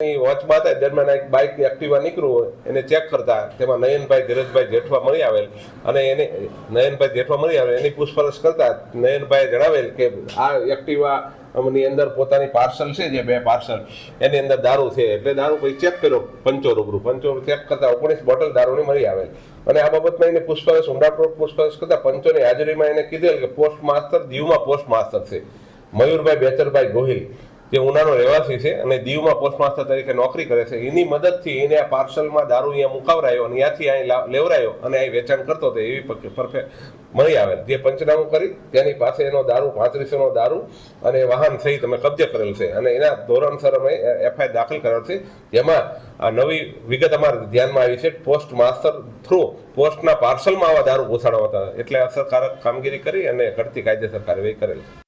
વોચમાં હતા દરમિયાન એક બાઇક એક્ટિવા નીકળ્યું હોય, એને ચેક કરતા તેમાં નયનભાઈ ધીરજભાઈ જેઠવા મળી આવેલ. અને એને, નયનભાઈ જેઠવા મળી આવેલ, એની પૂછપરછ કરતા નયનભાઈએ જણાવેલ કે આ એક્ટિવા ની અંદર પોતાની પાર્સલ છે જે બે પાર્સલ એની અંદર દારૂ છે. એટલે દારૂ પછી ચેક કર્યો, પંચો રૂબરૂ. પંચો ચેક કરતા ઓગણીસ બોટલ દારૂની મળી આવેલ. અને આ બાબતમાં એને પૂછપરછ, ઊંડાણપૂર્વક પૂછપરછ કરતા પંચોની હાજરીમાં એને કીધેલ કે પોસ્ટ માસ્ટર દીવમાં પોસ્ટ માસ્ટર છે. મયુરભાઈ બેચરભાઈ ગોહિલ. જે ઉનાનો રહેવાસી છે અને દીવમાં પોસ્ટ માસ્ટર તરીકે નોકરી કરે છે, એની મદદથી એને આ પાર્સલમાં દારૂ અહીંયા મુકાવરાયો અને ત્યાંથી અહીં લેવરાયો અને અહીં વેચાણ કરતો હતો એવી પરફેક્ટ મળી આવે. જે પંચનામું કરી, તેની પાસે એનો દારૂ, પાંત્રીસોનો દારૂ અને વાહન સહિત અમે કબજે કરેલ છે. અને એના ધોરણસર અમે એફઆઈઆર દાખલ કરેલ છે. જેમાં આ નવી વિગત અમારે ધ્યાનમાં આવી છે પોસ્ટ માસ્ટર થ્રુ પોસ્ટના પાર્સલમાં આવા દારૂ ઘુસાડવા હતા. એટલે અસરકારક કામગીરી કરી અને ઘટતી કાયદેસર કાર્યવાહી કરેલ છે.